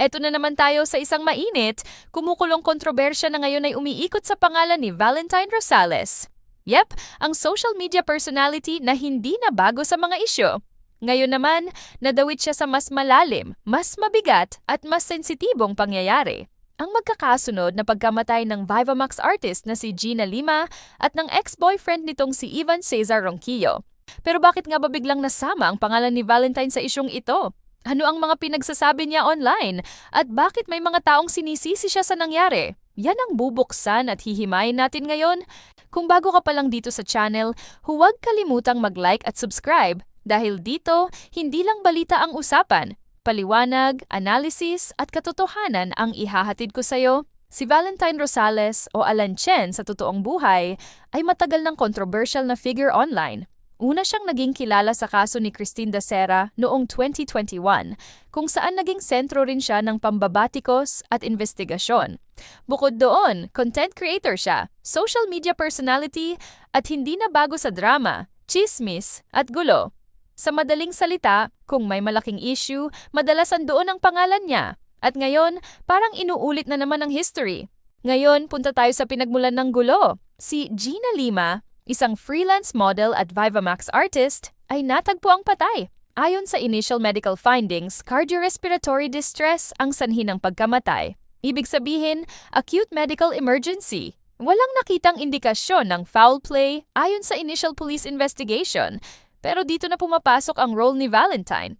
Eto na naman tayo sa isang mainit, kumukulong kontrobersya na ngayon ay umiikot sa pangalan ni Valentine Rosales. Yep, ang social media personality na hindi na bago sa mga isyo. Ngayon naman, nadawit siya sa mas malalim, mas mabigat at mas sensitibong pangyayari. Ang magkakasunod na pagkamatay ng Vivamax artist na si Gina Lima at ng ex-boyfriend nitong si Ivan Cesar Ronquillo. Pero bakit nga ba biglang nasama ang pangalan ni Valentine sa isyong ito? Ano ang mga pinagsasabi niya online? At bakit may mga taong sinisisi siya sa nangyari? Yan ang bubuksan at hihimayin natin ngayon. Kung bago ka pa lang dito sa channel, huwag kalimutang mag-like at subscribe dahil dito, hindi lang balita ang usapan, paliwanag, analysis at katotohanan ang ihahatid ko sa'yo. Si Valentine Rosales o Alan Chen sa totoong buhay ay matagal ng controversial na figure online. Una siyang naging kilala sa kaso ni Christine Dacera noong 2021, kung saan naging sentro rin siya ng pambabatikos at investigasyon. Bukod doon, content creator siya, social media personality, at hindi na bago sa drama, chismis, at gulo. Sa madaling salita, kung may malaking issue, madalas doon ang pangalan niya. At ngayon, parang inuulit na naman ang history. Ngayon, punta tayo sa pinagmulan ng gulo. Si Gina Lima, isang freelance model at Vivamax artist, ay natagpo ang patay. Ayon sa initial medical findings, cardiorespiratory distress ang sanhi ng pagkamatay. Ibig sabihin, acute medical emergency. Walang nakitang indikasyon ng foul play ayon sa initial police investigation, pero dito na pumapasok ang role ni Valentine.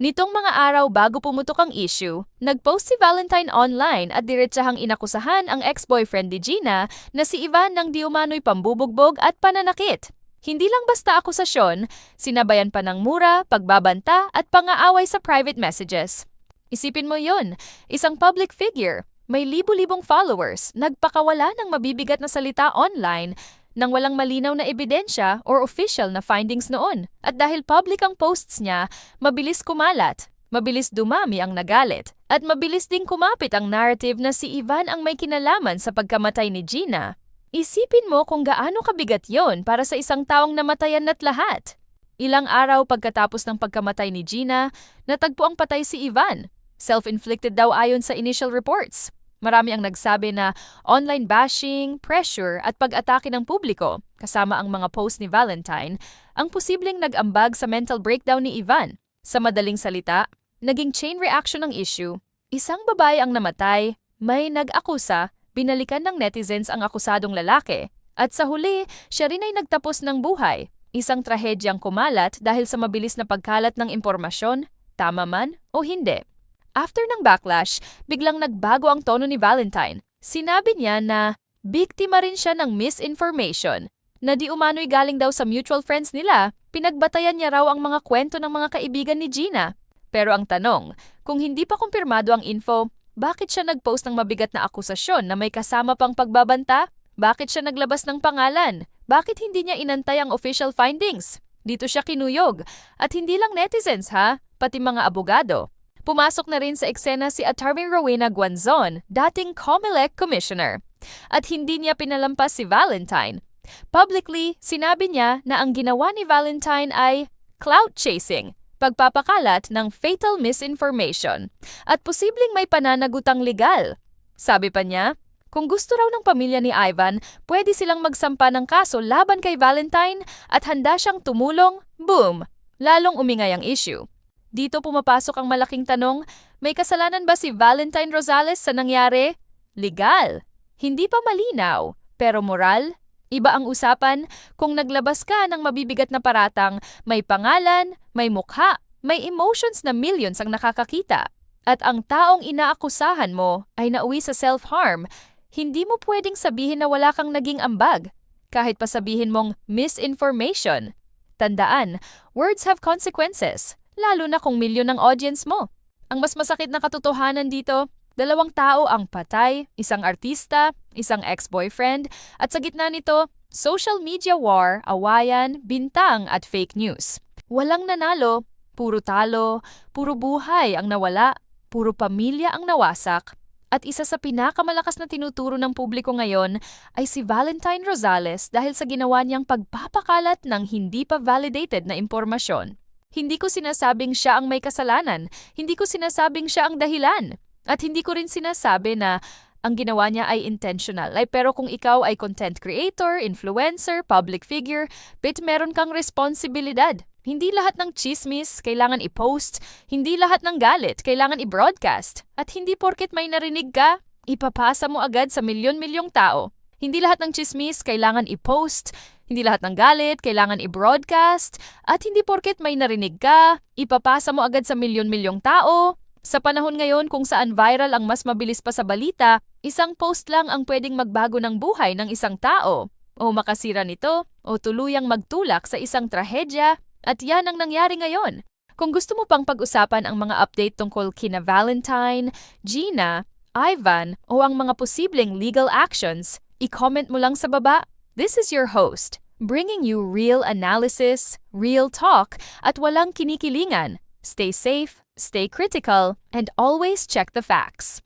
Nitong mga araw bago pumutok ang issue, nagpost si Valentine online at diretsahang inakusahan ang ex-boyfriend ni Gina na si Ivan ng di umano'y pambubugbog at pananakit. Hindi lang basta akusasyon, sinabayan pa ng mura, pagbabanta at pangaaway sa private messages. Isipin mo yon, isang public figure, may libu-libong followers, nagpakawala ng mabibigat na salita online nang walang malinaw na ebidensya or official na findings noon. At dahil public ang posts niya, mabilis kumalat, mabilis dumami ang nagalit, at mabilis ding kumapit ang narrative na si Ivan ang may kinalaman sa pagkamatay ni Gina. Isipin mo kung gaano kabigat yon para sa isang taong namatayan na't lahat. Ilang araw pagkatapos ng pagkamatay ni Gina, natagpo ang patay si Ivan. Self-inflicted daw ayon sa initial reports. Marami ang nagsabi na online bashing, pressure at pag-atake ng publiko, kasama ang mga post ni Valentine, ang posibleng nag-ambag sa mental breakdown ni Ivan. Sa madaling salita, naging chain reaction ang issue. Isang babae ang namatay, may nag-akusa, binalikan ng netizens ang akusadong lalaki, at sa huli, siya rin ay nagtapos ng buhay. Isang trahedyang kumalat dahil sa mabilis na pagkalat ng impormasyon, tama man o hindi. After ng backlash, biglang nagbago ang tono ni Valentine. Sinabi niya na biktima rin siya ng misinformation, na di umano'y galing daw sa mutual friends nila, pinagbatayan niya raw ang mga kwento ng mga kaibigan ni Gina. Pero ang tanong, kung hindi pa kumpirmado ang info, bakit siya nag-post ng mabigat na akusasyon na may kasama pang pagbabanta? Bakit siya naglabas ng pangalan? Bakit hindi niya inantay ang official findings? Dito siya kinuyog. At hindi lang netizens ha, pati mga abogado. Pumasok na rin sa eksena si Attorney Rowena Guanzon, dating COMELEC Commissioner. At hindi niya pinalampas si Valentine. Publicly, sinabi niya na ang ginawa ni Valentine ay clout chasing, pagpapakalat ng fatal misinformation, at posibleng may pananagutang legal. Sabi pa niya, kung gusto raw ng pamilya ni Ivan, pwede silang magsampa ng kaso laban kay Valentine at handa siyang tumulong, boom, lalong umingay ang issue. Dito pumapasok ang malaking tanong, may kasalanan ba si Valentine Rosales sa nangyari? Legal. Hindi pa malinaw, pero moral? Iba ang usapan kung naglabas ka ng mabibigat na paratang, may pangalan, may mukha, may emotions na millions ang nakakakita. At ang taong inaakusahan mo ay nauwi sa self-harm, hindi mo pwedeng sabihin na wala kang naging ambag. Kahit pa sabihin mong misinformation. Tandaan, words have consequences lalo na kung milyon ang audience mo. Ang mas masakit na katotohanan dito, dalawang tao ang patay, isang artista, isang ex-boyfriend, at sa gitna nito, social media war, awayan, bintang at fake news. Walang nanalo, puro talo, puro buhay ang nawala, puro pamilya ang nawasak, at isa sa pinakamalakas na tinuturo ng publiko ngayon ay si Valentine Rosales dahil sa ginawa niyang pagpapakalat ng hindi pa validated na impormasyon. Hindi ko sinasabing siya ang may kasalanan. Hindi ko sinasabing siya ang dahilan. At hindi ko rin sinasabi na ang ginawa niya ay intentional. Like, pero kung ikaw ay content creator, influencer, public figure, bit meron kang responsibilidad. Hindi lahat ng chismis kailangan i-post, hindi lahat ng galit kailangan i-broadcast, at hindi porket may narinig ka, ipapasa mo agad sa milyon-milyong tao. Hindi lahat ng chismis kailangan i-post, hindi lahat ng galit kailangan i-broadcast, at hindi porket may narinig ka, ipapasa mo agad sa milyon-milyong tao. Sa panahon ngayon kung saan viral ang mas mabilis pa sa balita, isang post lang ang pwedeng magbago ng buhay ng isang tao, o makasira nito, o tuluyang magtulak sa isang trahedya, at yan ang nangyari ngayon. Kung gusto mo pang pag-usapan ang mga update tungkol kina Valentine, Gina, Ivan, o ang mga posibleng legal actions, i-comment mo lang sa baba. This is your host, bringing you real analysis, real talk, at walang kinikilingan. Stay safe, stay critical, and always check the facts.